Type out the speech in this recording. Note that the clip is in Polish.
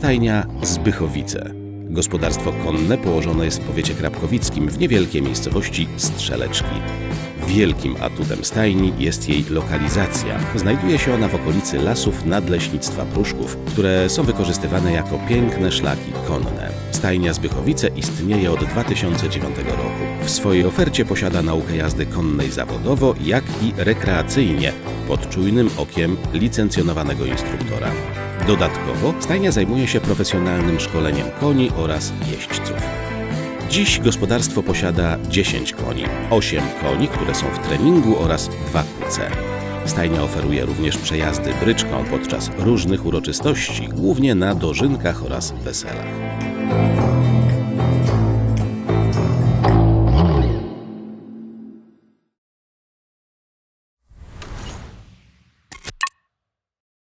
Stajnia Zbychowice. Gospodarstwo konne położone jest w powiecie krapkowickim w niewielkiej miejscowości Strzeleczki. Wielkim atutem stajni jest jej lokalizacja. Znajduje się ona w okolicy lasów nadleśnictwa Pruszków, które są wykorzystywane jako piękne szlaki konne. Stajnia Zbychowice istnieje od 2009 roku. W swojej ofercie posiada naukę jazdy konnej zawodowo, jak i rekreacyjnie, pod czujnym okiem licencjonowanego instruktora. Dodatkowo stajnia zajmuje się profesjonalnym szkoleniem koni oraz jeźdźców. Dziś gospodarstwo posiada 10 koni, 8 koni, które są w treningu oraz 2 kuce. Stajnia oferuje również przejazdy bryczką podczas różnych uroczystości, głównie na dożynkach oraz weselach.